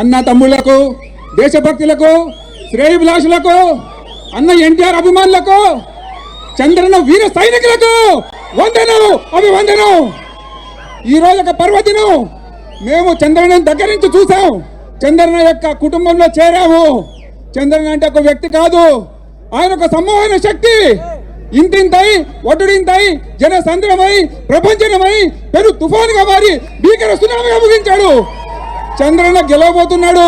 అన్న తమ్ముళ్ళకు దేశభక్తులకు శ్రేయభిలాషులకు అన్న ఎన్టీఆర్ అభిమానులకు చంద్రన్న వీర సైనికులకు వందనం అభివందనం. ఈ రోజు ఒక పర్వదినం. మేము చంద్రన్న దగ్గర నుంచి చూసాం చంద్రన్న యొక్క కుటుంబంలో చేరాము. చంద్రన్న అంటే ఒక వ్యక్తి కాదు. ఆయన ఒక సమూహమైన శక్తి. ఇంతింతై ఒడ్డుడింతై జన సంద్రమై ప్రపంచమై పెరు తుఫానుగా మారి భీకర సునామీగా ముగించాడు. చంద్రన్న గెలవబోతున్నాడు.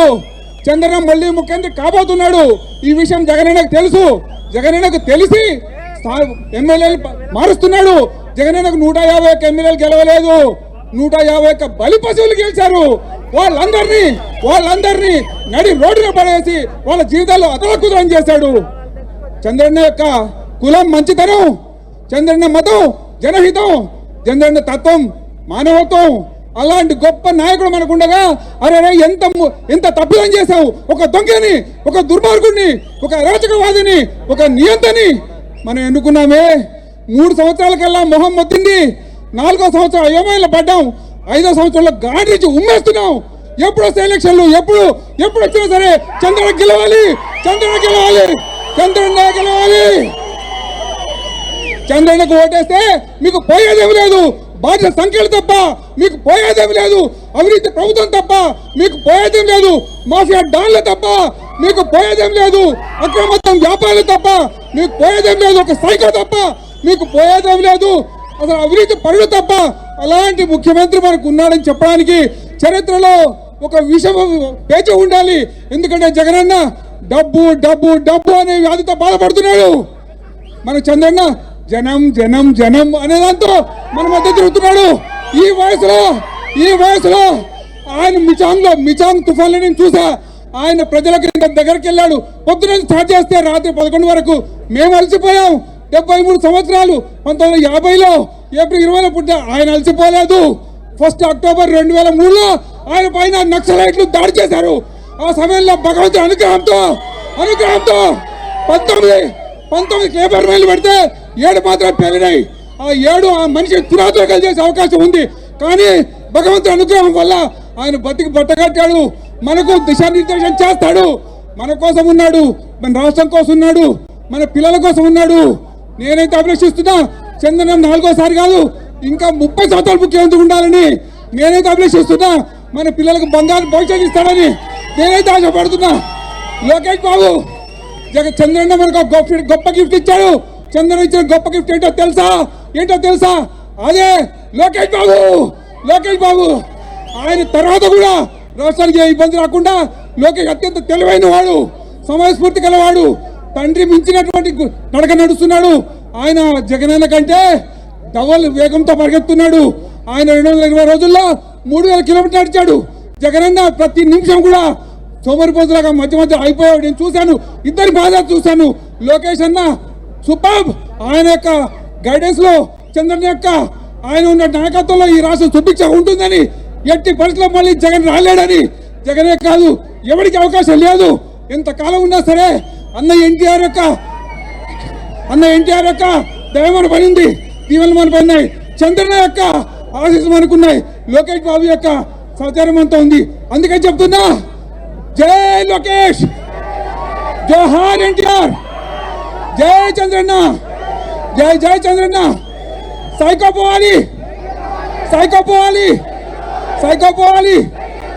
చంద్రన్న మళ్ళీ ముఖ్యమంత్రి కాబోతున్నాడు. ఈ విషయం జగనన్నకు తెలుసు. జగనన్నకు తెలిసి ఎమ్మెల్యేలు మారుస్తున్నాడు. జగనన్నకు నూట యాభై ఒక్క ఎమ్మెల్యేలు గెలవలేదు. నూట యాభై ఒక్క బలి పశువులు గెలిచారు. వాళ్ళందరినీ వాళ్ళందరినీ నడి రోడ్డున పడేసి వాళ్ళ జీవితాల్లో అతలకుతలం చేశాడు. చంద్రన్న యొక్క కులం మంచితనం చంద్రన్న మతం జనహితం చంద్రన్న తత్వం మానవత్వం అలాంటి గొప్ప నాయకుడు మనకుండగా అరే రే ఎంత ము- ఎంత తప్పిదం చేశావు? ఒక దొంగని ఒక దుర్మార్గుడిని ఒక అరాచకవాదిని ఒక నియంతని మనం ఎన్నుకున్నామే. మూడు సంవత్సరాలకల్లా మొహం మొత్తింది. నాలుగో సంవత్సరం అయోమయంలో పడ్డాం. ఐదో సంవత్సరంలో గాడిచి ఉమ్మేస్తున్నాం. ఎప్పుడు వస్తే ఎలక్షన్లు? ఎప్పుడు? ఎప్పుడు వచ్చినా సరే చంద్రుడు గెలవాలి. చంద్రుడు గెలవాలి. చంద్రన్న గెలవాలి. చంద్రుడికి ఓటేస్తే మీకు పోయేదేమి లేదు. బాధ్యత సంఖ్యలు తప్ప మీకు పోయేదేమి లేదు. అవినీతి ప్రభుత్వం తప్ప మీకు పోయేదేం లేదు. మాఫియా డాన్లు తప్ప మీకు పోయేదేం లేదు. అక్రమత్వం వ్యాపారాలు తప్ప మీకు పోయేదేం లేదు. ఒక సైకో తప్ప మీకు పోయేదేం లేదు. అసలు అవినీతి పరుడు తప్ప అలాంటి ముఖ్యమంత్రి మనకు ఉన్నాడని చెప్పడానికి చరిత్రలో ఒక విషయం పేచ ఉండాలి. ఎందుకంటే జగనన్న డబ్బు డబ్బు డబ్బు అనే వ్యాధితో బాధపడుతున్నాడు. మన చంద్రన్న జనం జనం జనం అనే దాంతో మన మధ్య తిరుగుతున్నాడు. ఈ వయసులో ఈ వయసులో ఆయన మిచాంగ్లో మిచాంగ్ తుఫాన్లో నేను చూసా. ఆయన ప్రజలకు దగ్గరికి వెళ్ళాడు. పొద్దున స్టార్ట్ చేస్తే రాత్రి పదకొండు వరకు మేము అలసిపోయాం. డెబ్బై మూడు సంవత్సరాలు పంతొమ్మిది వందల యాభైలో ఏప్రిల్ ఇరవైలో పుట్టిన ఆయన అలసిపోలేదు. ఫస్ట్ అక్టోబర్ రెండు వేల మూడులో ఆయన పైన నక్సలైట్లు దాడి చేశారు. ఆ సమయంలో భగవంతుడి అనుగ్రహంతో అనుగ్రహంతో పంతొమ్మిది పంతొమ్మిది లేబర్ మైలు పెడితే ఏడు మాత్రం పెరిగినాయి ఆ ఏడు ఆ మనిషి తురాతురకలు చేసే అవకాశం ఉంది. కానీ భగవంతుడి అనుగ్రహం వల్ల ఆయన బతికి బట్టగట్టాడు. మనకు దిశానిర్దేశం చేస్తాడు. మన కోసం ఉన్నాడు. మన రాష్ట్రం కోసం ఉన్నాడు. మన పిల్లల కోసం ఉన్నాడు. నేనైతే అభిలషిస్తున్నా. చంద్రనం నాలుగోసారి కాదు ఇంకా ముప్పై సంవత్సరాలు ముఖ్యమంత్రి ఉండాలని నేనైతే అభిలషిస్తున్నా. మన పిల్లలకు బంగారు భవిష్యత్తు ఇస్తాడని నేనైతే ఆశపడుతున్నా. లోకేష్ బాబు జగ చంద్రన్న మనకు గొప్ప గొప్ప గిఫ్ట్ ఇచ్చాడు. చంద్రన్న ఇచ్చిన గొప్ప గిఫ్ట్ ఏంటో తెలుసా? ఏంటో తెలుసా? అదే లోకేష్ బాబు! లోకేష్ బాబు! ఆయన తర్వాత కూడా రాష్ట్రానికి ఏ ఇబ్బంది రాకుండా లోకేష్ అత్యంత తెలివైన వాడు సమయస్ఫూర్తి గలవాడు తండ్రి మించినటువంటి నడక నడుస్తున్నాడు. ఆయన జగనన్న కంటే డబల్ వేగంతో పరిగెత్తున్నాడు. ఆయన రెండు వందల ఇరవై రోజుల్లో మూడు వేల కిలోమీటర్లు నడిచాడు. జగనన్న ప్రతి నిమిషం కూడా సోమరిపోతులాగా మధ్య మధ్య అయిపోయాడు. నేను చూశాను. ఇద్దరి బాధ చూశాను. లోకేష్ అన్న సూపర్ ఆయన యొక్క గైడెన్స్లో చంద్రన్ యొక్క ఆయన ఉన్న నాయకత్వంలో ఈ రాష్ట్రం సుభిక్ష ఉంటుందని ఎట్టి పరిస్థితుల్లో మళ్ళీ జగన్ రాలేడని. జగనే కాదు ఎవరికి అవకాశం లేదు. ఎంతకాలం ఉన్నా సరే అన్న ఎన్టీఆర్ యొక్క అన్న ఎన్టీఆర్ యొక్క దయ పడింది దీవెన మన పడినాయి చంద్రన యొక్క ఆశీస్సు మనకున్నాయి. లోకేష్ బాబు యొక్క సహచారం అంతా ఉంది. అందుకని చెప్తున్నా జై లోకేష్! జోహార్ ఎన్టీఆర్! జై చంద్రన్న జై జై చంద్రన్న సైకో పోవాలి సైకో పోవాలి సైకో పోవాలి